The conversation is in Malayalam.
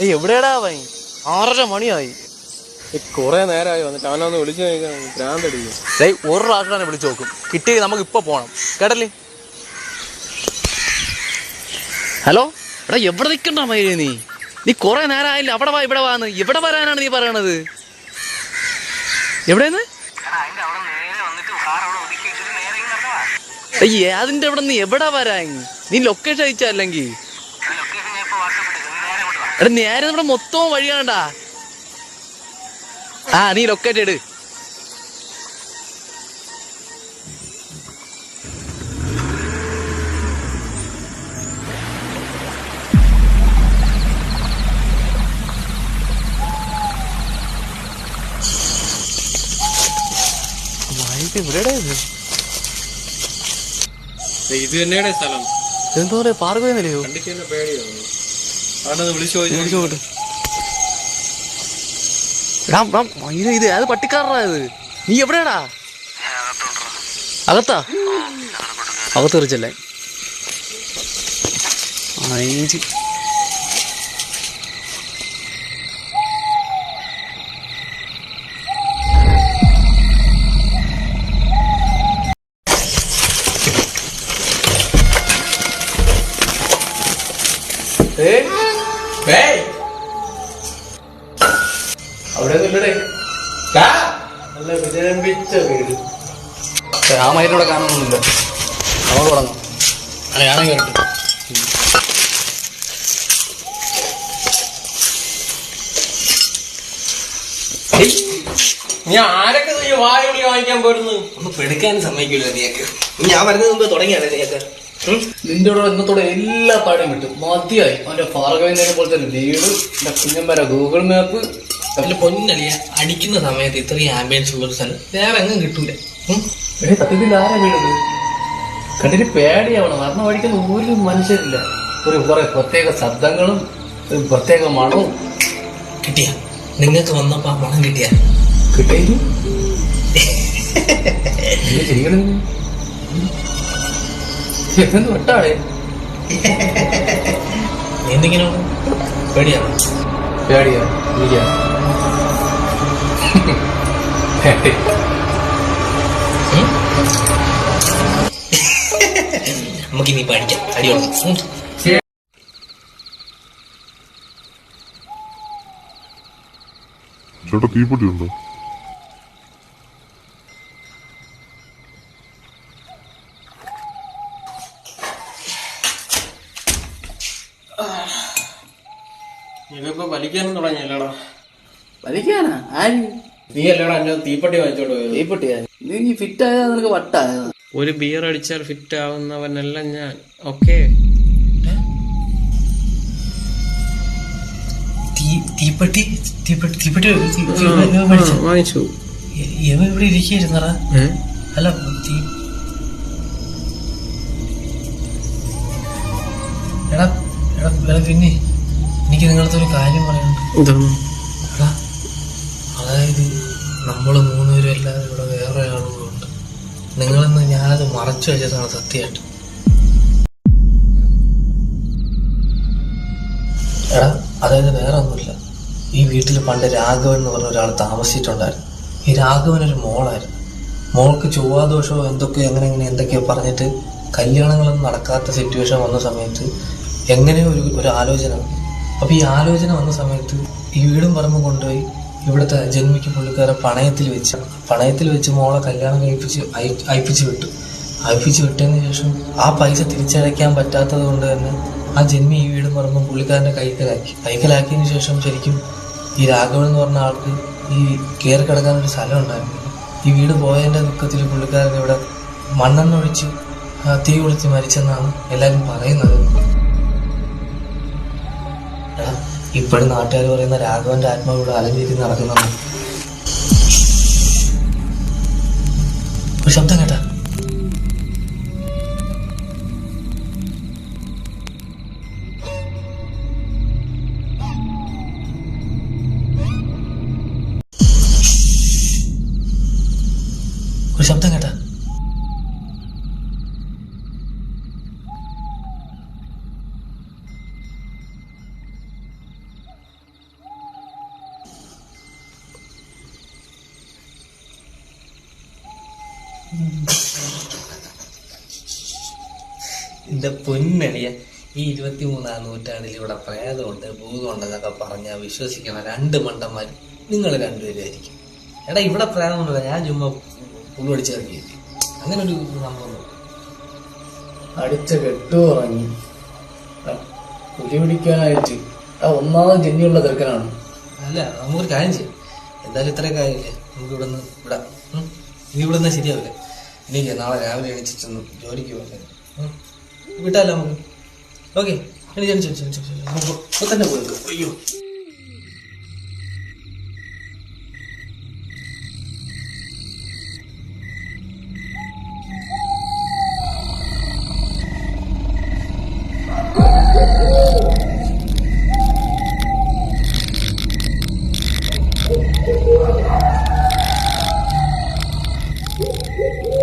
ഏയ് എവിടെയാടാ അവൻ? ആറര മണിയായി. കുറെ നേരമായി വന്നിട്ട് അവനൊന്ന് വിളിച്ചു നോക്കാൻ ഭ്രാന്തടിക്കും ഒരു പ്രാവശ്യമാണ് വിളിച്ചു നോക്കും. കിട്ടി നമുക്ക് ഇപ്പൊ പോണം. കേട്ടല്ലേ? ഹലോ? എടാ എവിടെ നിൽക്കണ്ട മയിലേ നീ? നീ കുറെ നേരം ആയില്ല അവിടെ വാ ഇവിടെ വാന്ന്. ഇവിടെ വരാനാണ് നീ പറയണത്? എവിടെന്ന്? അയ്യേ അതിന്റെ അവിടെ നീ എവിടെ വരാൻ? നീ ലൊക്കേഷൻ അയച്ചല്ലെങ്കിൽ എടാ നേരെ നമ്മുടെ മൊത്തം വഴി കാണണ്ടാ. ആ നീ ലൊക്കേറ്റ് ഇട് ഇവിടെ ഇത്? തന്നെയാണ് സ്ഥലം. എന്തോ പറയാ പാർക്ക് നിലയോ? കണ്ടിക്ക് ഇത് ഇത്. അത് പട്ടിക്കാരനാ ഇത്? നീ എവിടെയാടാ? അകത്താ? അകത്ത് എറിച്ചല്ലേ അഞ്ച് അവിടെ നല്ല വിജയമ്പിച്ച വീട്. ആ കാണുന്നൊന്നുമില്ല. നമുക്ക് തുടങ്ങാം. ഞാൻ കേട്ടു നീ ആരൊക്കെ നീ വായോടി വാങ്ങിക്കാൻ പോരുന്നു? ഒന്ന് പെടുക്കാൻ സമ്മതിക്കില്ല നീയൊക്കെ. ഞാൻ വരുന്നത് മുമ്പ് തുടങ്ങിയാണ് നീയൊക്കെ. ഉം? നിന്റെ കൂടെ ഇന്നത്തോടെ എല്ലാ പാടും കിട്ടും. മതിയായി. അവന്റെ ഭാർഗവിനെ തന്നെ വീട് എന്റെ കുഞ്ഞമ്പര ഗൂഗിൾ മാപ്പ് അതിൽ പൊന്നലിയ അടിക്കുന്ന സമയത്ത് ഇത്രയും ആംബിയൻസ് ഉള്ള ഒരു സ്ഥലം വേറെ എങ്ങും കിട്ടൂല? എടേ സത്യത്തിൽ ആരാ വീണത്? കണ്ടിട്ട് പേടിയാവണം. മരണ വഴിക്കുന്ന ഒരു മനുഷ്യരില്ല. ഒരു കുറെ പ്രത്യേക ശബ്ദങ്ങളും ഒരു പ്രത്യേക മണവും. കിട്ടിയ. നിങ്ങൾക്ക് വന്നപ്പോ ആ മണം കിട്ടിയ? കിട്ടേലും എന്ത് വെട്ടാടേ എന്തെങ്കിലും പേടിയാണോ? പേടിയാ. ഇരിക്കാ. ഉം? നമുക്കിനി പഠിക്കാം അടിയോളം. ചേട്ടാ തീപ്പൊട്ടി ഉണ്ടോ ഇതിപ്പോ വലിക്കാനും തുടങ്ങിയല്ലേടാ വലിക്കാനാ ആര് നീ അല്ലേടാ എന്നെ തീപ്പട്ടി വാങ്ങിച്ചോണ്ട് പോയത്? തീപ്പെട്ടിയാ നീ ഫിറ്റ് ആയതാ നിനക്ക് വട്ടായ? ഒരു ബിയർ അടിച്ചാൽ ഫിറ്റ് ആവുന്നവനല്ല ഞാൻ. ഓക്കെ തീ- തീപ്പെട്ടി തീപ്പെട്ടി തീപ്പെട്ടി തീ- തീ- പഠിച്ചോ? വാങ്ങിച്ചു. ഇ- ഇവ ഇവിടെ ഇരിക്കുകയായിരുന്നറാ അല്ല തീ. എടാ എടാ എടാ പിന്നെ എനിക്ക് നിങ്ങളുടെ ഒരു കാര്യം പറയാനുണ്ട്. മറച്ചു വെച്ചതാണ് സത്യമായിട്ട്. എടാ അതായത് വേറെ ഒന്നുമില്ല ഈ വീട്ടിൽ പണ്ട് രാഘവൻ എന്ന് പറഞ്ഞ ഒരാൾ താമസിച്ചിട്ടുണ്ടായിരുന്നു. ഈ രാഘവൻ ഒരു മോളായിരുന്നു. മോൾക്ക് ചൊവ്വാദോഷമോ എന്തൊക്കെ എങ്ങനെ എങ്ങനെ എന്തൊക്കെയോ പറഞ്ഞിട്ട് കല്യാണങ്ങളൊന്നും നടക്കാത്ത സിറ്റുവേഷൻ വന്ന സമയത്ത് എങ്ങനെയോ ഒരു ഒരു ആലോചന അപ്പോൾ അപ്പൊ ഈ ആലോചന വന്ന സമയത്ത് ഈ വീടും പറമ്പും കൊണ്ടുപോയി ഇവിടുത്തെ ജന്മിക്ക് പുള്ളിക്കാരെ പണയത്തിൽ വെച്ച് പണയത്തിൽ വെച്ച് മോളെ കല്യാണം കഴിപ്പിച്ച് അയ- അയപ്പിച്ച് വിട്ടു. അയപ്പിച്ച് വിട്ടതിന് ശേഷം ആ പൈസ തിരിച്ചടയ്ക്കാൻ പറ്റാത്തത് കൊണ്ട് തന്നെ ആ ജന്മി ഈ വീട് പറഞ്ഞു പുള്ളിക്കാരനെ കൈക്കലാക്കി. കൈക്കലാക്കിയതിന് ശേഷം ശരിക്കും ഈ രാഘവൻ എന്ന് പറഞ്ഞ ആൾക്ക് ഈ കയറി കിടക്കാൻ ഒരു സ്ഥലം ഉണ്ടായിരുന്നു. ഈ വീട് പോയതിന്റെ ദുഃഖത്തിൽ പുള്ളിക്കാരൻ ഇവിടെ മണ്ണെന്നൊഴിച്ച് തീ കൊളുത്തി മരിച്ചെന്നാണ് എല്ലാവരും പറയുന്നത്. ഇപ്പോഴും നാട്ടുകാർ പറയുന്ന രാഘവന്റെ ആത്മാവ് ഇവിടെ അലഞ്ഞിരി നടക്കുന്നുണ്ട്. ശബ്ദം കേട്ടാ. ഒരു ശബ്ദം കേട്ട. എന്റെ പൊന്നണിയ ഈ ഇരുപത്തി മൂന്നാം നൂറ്റാണ്ടിൽ ഇവിടെ പ്രേതമുണ്ട് ഭൂതമുണ്ടെന്നൊക്കെ പറഞ്ഞാൽ വിശ്വസിക്കുന്ന രണ്ട് മണ്ടന്മാർ നിങ്ങൾ രണ്ടുപേരും ആയിരിക്കും. എടാ ഇവിടെ പ്രേതമുണ്ടല്ല ഞാൻ ചുമ്മാ പുള്ളടിച്ച് അടിച്ചിറങ്ങി അങ്ങനെ ഒരു സംഭവം അടിച്ച കെട്ടു ഇറങ്ങി പുലി പിടിക്കാനായിട്ട് ആ ഒന്നാമത് ജന്യുള്ള ചെറുക്കനാണ് അല്ല നമുക്കൊരു കാര്യം ചെയ്യാം എന്തായാലും ഇത്രയും കാര്യമില്ലേ നമുക്ക് ഇവിടെ നിന്ന് വിടാം? ഇനി ഇവിടെ നിന്നാൽ ശരിയാവില്ല എനിക്ക് നാളെ രാവിലെ എണീച്ചിട്ടൊന്ന് ജോലിക്ക് പോകണ്ടേ? വിട്ടാലോ നമുക്ക് ഓക്കെ എണീച്ചു ഇപ്പൊ തന്നെ പോയി അയ്യോ Thank you.